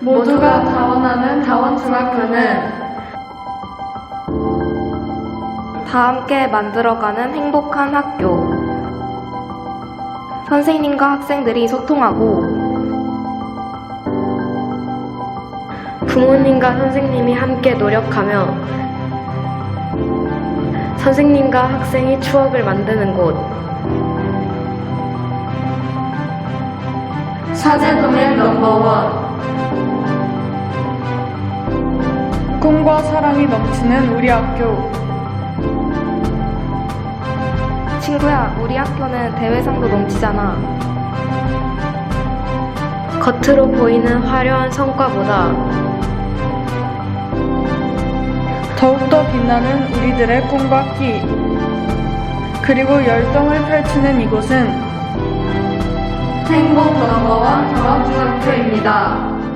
모두가 다원하는 다원중학교는 다 함께 만들어가는 행복한 학교. 선생님과 학생들이 소통하고 부모님과 선생님이 함께 노력하며 선생님과 학생이 추억을 만드는 곳. 사제동의 넘버원 꿈과 사랑이 넘치는 우리 학교. 친구야, 우리 학교는 대외상도 넘치잖아. 겉으로 보이는 화려한 성과보다 더욱더 빛나는 우리들의 꿈과 끼. 그리고 열정을 펼치는 이곳은 행복 넘버원 다원중학교입니다.